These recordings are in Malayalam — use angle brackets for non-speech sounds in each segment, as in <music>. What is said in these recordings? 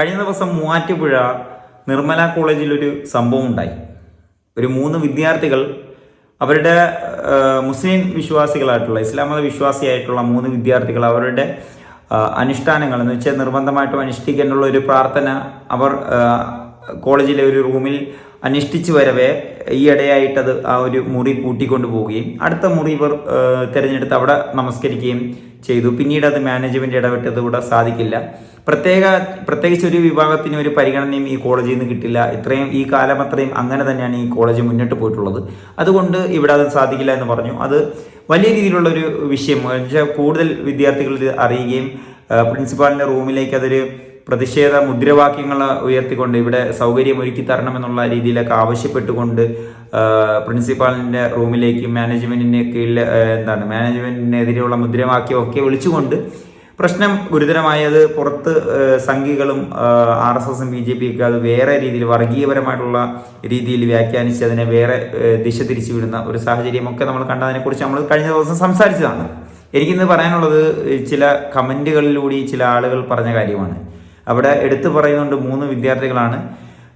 കഴിഞ്ഞ ദിവസം മൂവാറ്റുപുഴ നിർമ്മല കോളേജിൽ ഒരു സംഭവം ഉണ്ടായി. ഒരു മൂന്ന് വിദ്യാർത്ഥികൾ അവരുടെ മുസ്ലിം വിശ്വാസികളായിട്ടുള്ള ഇസ്ലാം മത വിശ്വാസിയായിട്ടുള്ള മൂന്ന് വിദ്യാർത്ഥികൾ അവരുടെ അനുഷ്ഠാനങ്ങൾ എന്ന് വെച്ചാൽ നിർബന്ധമായിട്ടും അനുഷ്ഠിക്കാനുള്ള ഒരു പ്രാർത്ഥന അവർ കോളേജിലെ ഒരു റൂമിൽ അനുഷ്ഠിച്ചു വരവേ ഈ ഈയിടെയായിട്ടത് ആ ഒരു മുറി പൂട്ടിക്കൊണ്ടു പോവുകയും അടുത്ത മുറി ഇവർ തിരഞ്ഞെടുത്ത് അവിടെ നമസ്കരിക്കുകയും ചെയ്തു. പിന്നീട് അത് മാനേജ്മെന്റ് ഇടപെട്ടത് ഇവിടെ സാധിക്കില്ല. പ്രത്യേക പ്രത്യേകിച്ച് ഒരു വിഭാഗത്തിന് ഒരു പരിഗണനയും ഈ കോളേജിൽ നിന്ന് കിട്ടില്ല. ഇത്രയും ഈ കാലം അത്രയും അങ്ങനെ തന്നെയാണ് ഈ കോളേജ് മുന്നോട്ട് പോയിട്ടുള്ളത്. അതുകൊണ്ട് ഇവിടെ അത് സാധിക്കില്ല എന്ന് പറഞ്ഞു. അത് വലിയ രീതിയിലുള്ള ഒരു വിഷയം. കൂടുതൽ വിദ്യാർത്ഥികൾ അറിയുകയും പ്രിൻസിപ്പാളിന്റെ റൂമിലേക്ക് അതൊരു പ്രതിഷേധ മുദ്രാവാക്യങ്ങൾ ഉയർത്തിക്കൊണ്ട് ഇവിടെ സൗകര്യം ഒരുക്കി തരണമെന്നുള്ള രീതിയിലൊക്കെ ആവശ്യപ്പെട്ടുകൊണ്ട് പ്രിൻസിപ്പാളിന്റെ റൂമിലേക്ക് മാനേജ്മെന്റിന്റെ കീഴിൽ എന്താണ് മാനേജ്മെന്റിനെതിരെയുള്ള മുദ്രാവാക്യമൊക്കെ വിളിച്ചുകൊണ്ട് പ്രശ്നം ഗുരുതരമായത് പുറത്ത് സംഘികളും ആർ എസ് എസും ബി ജെ പി ഒക്കെ അത് വേറെ രീതിയിൽ വർഗീയപരമായിട്ടുള്ള രീതിയിൽ വ്യാഖ്യാനിച്ച് അതിനെ വേറെ ദിശ തിരിച്ചു വിടുന്ന ഒരു സാഹചര്യമൊക്കെ നമ്മൾ കണ്ടതിനെക്കുറിച്ച് നമ്മൾ കഴിഞ്ഞ ദിവസം സംസാരിച്ചതാണ്. എനിക്കിന്ന് പറയാനുള്ളത് ചില കമന്റുകളിലൂടെ ചില ആളുകൾ പറഞ്ഞ കാര്യമാണ്. അവിടെ എടുത്തു പറയുന്നുണ്ട് മൂന്ന് വിദ്യാർത്ഥികളാണ്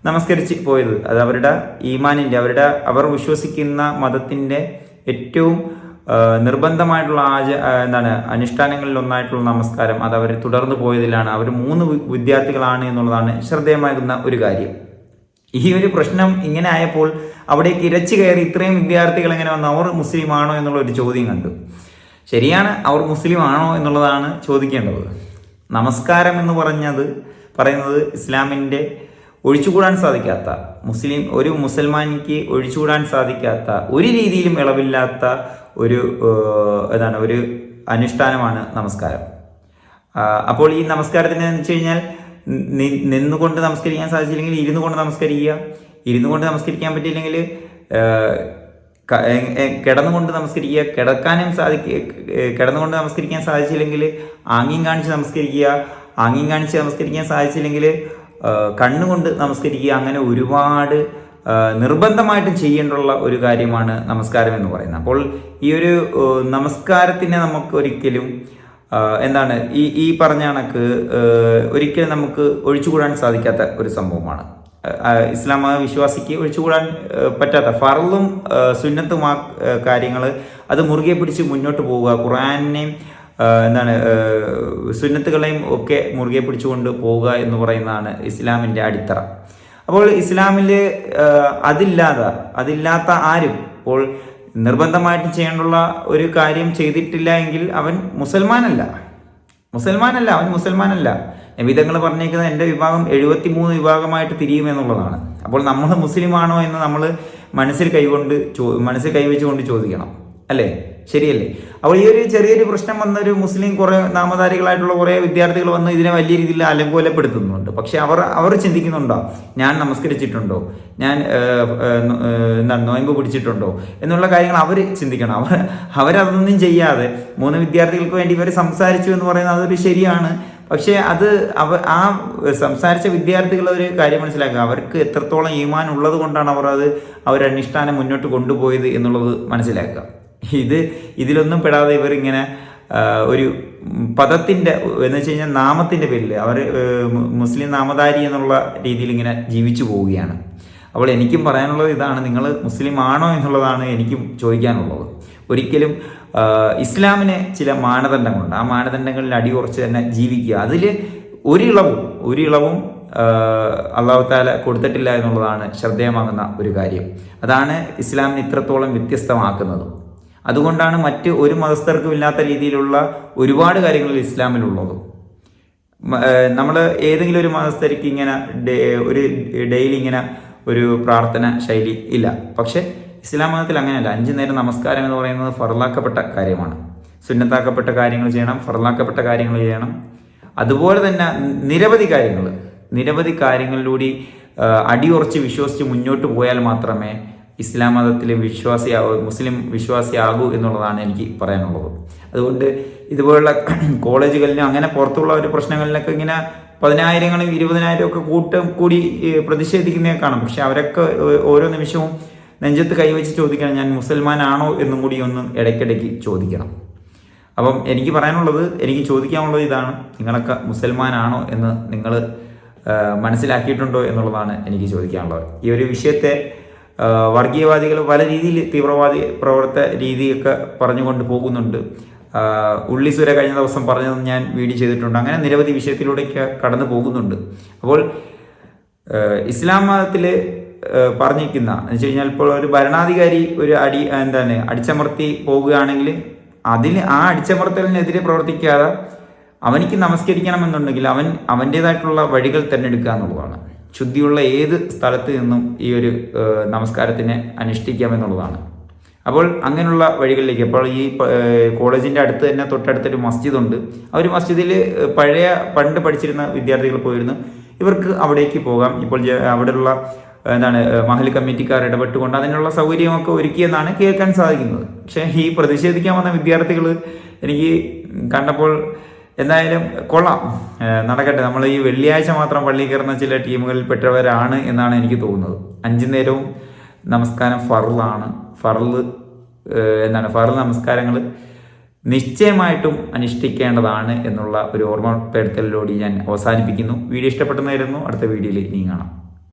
നമസ്കരിച്ച് പോയത്. അത് അവരുടെ ഈമാനിന്റെ അവരുടെ അവർ വിശ്വസിക്കുന്ന മതത്തിന്റെ ഏറ്റവും നിർബന്ധമായിട്ടുള്ള ആച എന്താണ് അനുഷ്ഠാനങ്ങളിൽ ഒന്നായിട്ടുള്ള നമസ്കാരം അത് അവർ തുടർന്നു പോയതിലാണ്. അവർ മൂന്ന് വിദ്യാർത്ഥികളാണ് എന്നുള്ളതാണ് ശ്രദ്ധേയമാകുന്ന ഒരു കാര്യം. ഈ ഒരു പ്രശ്നം ഇങ്ങനെ ആയപ്പോൾ അവിടേക്ക് ഇരച്ചു കയറി ഇത്രയും വിദ്യാർത്ഥികൾ എങ്ങനെ വന്നു? അവർ മുസ്ലിം ആണോ എന്നുള്ള ഒരു ചോദ്യം കണ്ടു. ശരിയാണ് അവർ മുസ്ലിം ആണോ എന്നുള്ളതാണ് ചോദിക്കേണ്ടത്. നമസ്കാരം എന്ന് പറഞ്ഞത് പറയുന്നത് ഇസ്ലാമിന്റെ ഒഴിച്ചുകൂടാൻ സാധിക്കാത്ത മുസ്ലിം ഒരു മുസൽമാനിക്ക് ഒഴിച്ചുകൂടാൻ സാധിക്കാത്ത ഒരു രീതിയിലും ഇളവില്ലാത്ത ഒരു ഏതാണ് ഒരു അനുഷ്ഠാനമാണ് നമസ്കാരം. അപ്പോൾ ഈ നമസ്കാരത്തിന് വെച്ച് കഴിഞ്ഞാൽ നിന്നുകൊണ്ട് നമസ്കരിക്കാൻ സാധിച്ചില്ലെങ്കിൽ ഇരുന്നു കൊണ്ട് നമസ്കരിക്കുക ഇരുന്നു കൊണ്ട് നമസ്കരിക്കാൻ പറ്റിയില്ലെങ്കിൽ കിടന്നുകൊണ്ട് നമസ്കരിക്കുക. കിടക്കാനും സാധിക്കുക കിടന്നുകൊണ്ട് നമസ്കരിക്കാൻ സാധിച്ചില്ലെങ്കിൽ ആംഗ്യം കാണിച്ച് നമസ്കരിക്കുക. ആംഗ്യം കാണിച്ച് നമസ്കരിക്കാൻ സാധിച്ചില്ലെങ്കിൽ കണ്ണുകൊണ്ട് നമസ്കരിക്കുക. അങ്ങനെ ഒരുപാട് നിർബന്ധമായിട്ട് ചെയ്യേണ്ടുള്ള ഒരു കാര്യമാണ് നമസ്കാരം എന്ന് പറയുന്നത്. അപ്പോൾ ഈ ഒരു നമസ്കാരത്തിനെ നമുക്ക് ഒരിക്കലും എന്താണ് ഈ ഈ പറഞ്ഞ കണക്ക് ഒരിക്കലും നമുക്ക് ഒഴിച്ചുകൂടാൻ സാധിക്കാത്ത ഒരു സംഭവമാണ്. ആ, ഇസ്ലാം മത വിശ്വാസിക്ക് ഒഴിച്ചുകൂടാൻ പറ്റാത്ത ഫറലും സുന്നത്തുമാ കാര്യങ്ങൾ അത് മുറുകെ പിടിച്ച് മുന്നോട്ട് പോവുക. ഖുറാനെയും എന്താണ് സുന്നത്തുകളെയും ഒക്കെ മുറുകെ പിടിച്ചുകൊണ്ട് പോവുക എന്ന് പറയുന്നതാണ് ഇസ്ലാമിന്റെ അടിത്തറ. അപ്പോൾ ഇസ്ലാമിൽ അതില്ലാതെ അതില്ലാത്ത ആരും ഇപ്പോൾ നിർബന്ധമായിട്ട് ചെയ്യേണ്ടുള്ള ഒരു കാര്യം ചെയ്തിട്ടില്ല എങ്കിൽ അവൻ മുസൽമാനല്ല. മുസൽമാനല്ല അവൻ മുസൽമാനല്ല. വിധങ്ങൾ പറഞ്ഞേക്കുന്നത് എന്റെ വിഭാഗം എഴുപത്തി മൂന്ന് വിഭാഗമായിട്ട് തിരിയുമെന്നുള്ളതാണ് അപ്പോൾ നമ്മൾ മുസ്ലിമാണോ എന്ന് നമ്മൾ മനസ്സിൽ കൈകൊണ്ട് മനസ്സിൽ കൈവച്ചുകൊണ്ട് ചോദിക്കണം. അല്ലേ? ശരിയല്ലേ? അപ്പോൾ ഈ ഒരു ചെറിയൊരു പ്രശ്നം വന്നൊരു മുസ്ലിം കുറേ നാമധാരികളായിട്ടുള്ള കുറേ വിദ്യാർത്ഥികൾ വന്ന് ഇതിനെ വലിയ രീതിയിൽ അലങ്കോലപ്പെടുത്തുന്നുണ്ട്. പക്ഷേ അവർ അവർ ചിന്തിക്കുന്നുണ്ടോ? ഞാൻ നമസ്കരിച്ചിട്ടുണ്ടോ? ഞാൻ എന്താ നോയമ്പ് പിടിച്ചിട്ടുണ്ടോ? എന്നുള്ള കാര്യങ്ങൾ അവർ ചിന്തിക്കണം. അവർ അവരതൊന്നും ചെയ്യാതെ മൂന്ന് വിദ്യാർത്ഥികൾക്ക് വേണ്ടി ഇവർ സംസാരിച്ചു എന്ന് പറയുന്നത് അതൊരു ശരിയാണ്. പക്ഷേ അത് അവ ആ സംസാരിച്ച വിദ്യാർത്ഥികൾ ഒരു കാര്യം മനസ്സിലാക്കുക. അവർക്ക് എത്രത്തോളം ഈമാൻ ഉള്ളത് കൊണ്ടാണ് അവർ അത് അവരനുഷ്ഠാനം മുന്നോട്ട് കൊണ്ടുപോയത് എന്നുള്ളത് മനസ്സിലാക്കുക. ഇത് ഇതിലൊന്നും പെടാതെ ഇവർ ഇങ്ങനെ ഒരു പദത്തിന്റെ എന്ന് വെച്ച് കഴിഞ്ഞാൽ നാമത്തിന്റെ പേരിൽ അവർ മുസ്ലിം നാമധാരി എന്നുള്ള രീതിയിൽ ഇങ്ങനെ ജീവിച്ചു പോവുകയാണ്. അപ്പോൾ എനിക്കും പറയാനുള്ളത് ഇതാണ് നിങ്ങൾ മുസ്ലിം ആണോ എന്നുള്ളതാണ് എനിക്കും ചോദിക്കാനുള്ളത്. ഒരിക്കലും ഇസ്ലാമിന് ചില മാനദണ്ഡങ്ങളുണ്ട്. ആ മാനദണ്ഡങ്ങളിൽ അടിയുറച്ച് തന്നെ ജീവിക്കുക. അതിൽ ഒരു ഇളവും ഒരു ഇളവും അള്ളാഹു താല കൊടുത്തിട്ടില്ല എന്നുള്ളതാണ് ശ്രദ്ധേയമാകുന്ന ഒരു കാര്യം. അതാണ് ഇസ്ലാമിനെ ഇത്രത്തോളം വ്യത്യസ്തമാക്കുന്നത്. അതുകൊണ്ടാണ് മറ്റ് ഒരു മതസ്ഥർക്കും ഇല്ലാത്ത രീതിയിലുള്ള ഒരുപാട് കാര്യങ്ങൾ ഇസ്ലാമിലുള്ളത്. നമ്മൾ ഏതെങ്കിലും ഒരു മതസ്ഥർക്ക് ഇങ്ങനെ ഒരു ഡെയിലി ഇങ്ങനെ ഒരു പ്രാർത്ഥന ശൈലി ഇല്ല. പക്ഷേ ഇസ്ലാം മതത്തിൽ അങ്ങനെയല്ല. അഞ്ചു നേരം നമസ്കാരം എന്ന് പറയുന്നത് ഫറലാക്കപ്പെട്ട കാര്യമാണ്. സുന്നത്താക്കപ്പെട്ട കാര്യങ്ങൾ ചെയ്യണം ഫറലാക്കപ്പെട്ട കാര്യങ്ങൾ ചെയ്യണം. അതുപോലെ തന്നെ നിരവധി കാര്യങ്ങൾ നിരവധി കാര്യങ്ങളിലൂടെ അടിയുറച്ച് വിശ്വസിച്ച് മുന്നോട്ട് പോയാൽ മാത്രമേ ഇസ്ലാം മതത്തിൽ വിശ്വാസിയാകും മുസ്ലിം വിശ്വാസിയാകൂ എന്നുള്ളതാണ് എനിക്ക് പറയാനുള്ളത്. അതുകൊണ്ട് ഇതുപോലുള്ള <clears throat> കോളേജുകളിലും അങ്ങനെ പുറത്തുള്ള ഒരു പ്രശ്നങ്ങളിലൊക്കെ ഇങ്ങനെ പതിനായിരങ്ങളും ഇരുപതിനായിരം ഒക്കെ കൂട്ടം കൂടി പ്രതിഷേധിക്കുന്നതൊക്കെ കാണും. പക്ഷെ അവരൊക്കെ ഓരോ നിമിഷവും നെഞ്ചത്ത് കൈവച്ച് ചോദിക്കണം ഞാൻ മുസൽമാനാണോ എന്നും കൂടി ഒന്ന് ഇടയ്ക്കിടയ്ക്ക് ചോദിക്കണം. അപ്പം എനിക്ക് പറയാനുള്ളത് എനിക്ക് ചോദിക്കാനുള്ളത് ഇതാണ്. നിങ്ങളൊക്കെ മുസൽമാനാണോ എന്ന് നിങ്ങൾ മനസ്സിലാക്കിയിട്ടുണ്ടോ എന്നുള്ളതാണ് എനിക്ക് ചോദിക്കാനുള്ളത്. ഈ ഒരു വിഷയത്തെ വർഗീയവാദികൾ പല രീതിയിൽ തീവ്രവാദി പ്രവർത്ത രീതിയൊക്കെ പറഞ്ഞുകൊണ്ട് പോകുന്നുണ്ട്. ഉള്ളി ഉള്ളിസുര കഴിഞ്ഞ ദിവസം പറഞ്ഞത് ഞാൻ വീഡിയോ ചെയ്തിട്ടുണ്ട്. അങ്ങനെ നിരവധി വിഷയത്തിലൂടെയൊക്കെ കടന്നു പോകുന്നുണ്ട്. അപ്പോൾ ഇസ്ലാം മതത്തിൽ പറഞ്ഞിരിക്കുന്ന എന്ന് വെച്ച് കഴിഞ്ഞാൽ ഇപ്പോൾ ഒരു ഭരണാധികാരി ഒരു അടി എന്താണ് അടിച്ചമർത്തി പോവുകയാണെങ്കിൽ അതിന് ആ അടിച്ചമർത്തലിനെതിരെ പ്രവർത്തിക്കാതെ അവനിക്ക് നമസ്കരിക്കണമെന്നുണ്ടെങ്കിൽ അവൻ അവന്റേതായിട്ടുള്ള വഴികൾ തിരഞ്ഞെടുക്കുക എന്നുള്ളതാണ്. ശുദ്ധിയുള്ള ഏത് സ്ഥലത്ത് നിന്നും ഈ ഒരു നമസ്കാരത്തിനെ അനുഷ്ഠിക്കാമെന്നുള്ളതാണ്. അപ്പോൾ അങ്ങനെയുള്ള വഴികളിലേക്ക് അപ്പോൾ ഈ കോളേജിന്റെ അടുത്ത് തന്നെ തൊട്ടടുത്തൊരു മസ്ജിദ് ഉണ്ട് ആ ഒരു മസ്ജിദിൽ പഴയ പണ്ട് പഠിച്ചിരുന്ന വിദ്യാർത്ഥികൾ പോയിരുന്നു. ഇവർക്ക് അവിടേക്ക് പോകാം. ഇപ്പോൾ അവിടെയുള്ള എന്താണ് മഹൽ കമ്മിറ്റിക്കാർ ഇടപെട്ടുകൊണ്ട് അതിനുള്ള സൗകര്യമൊക്കെ ഒരുക്കിയെന്നാണ് കേൾക്കാൻ സാധിക്കുന്നത്. പക്ഷേ ഈ പ്രതിഷേധിക്കാൻ വന്ന വിദ്യാർത്ഥികൾ എനിക്ക് കണ്ടപ്പോൾ എന്തായാലും കൊള്ളാം. നടക്കട്ടെ. നമ്മൾ ഈ വെള്ളിയാഴ്ച മാത്രം പള്ളി കയറുന്ന ചില ടീമുകളിൽ പെട്ടവരാണ് എന്നാണ് എനിക്ക് തോന്നുന്നത്. അഞ്ചു നേരവും നമസ്കാരം ഫറലാണ് ഫറൽ ഏഹ് എന്താണ്? ഫറൽ നമസ്കാരങ്ങൾ നിശ്ചയമായിട്ടും അനുഷ്ഠിക്കേണ്ടതാണ് എന്നുള്ള ഒരു ഓർമ്മപ്പെടുത്തലിലൂടെ ഞാൻ അവസാനിപ്പിക്കുന്നു. വീഡിയോ ഇഷ്ടപ്പെട്ടെന്നായിരുന്നു അടുത്ത വീഡിയോയിൽ ഇനിയും കാണാം.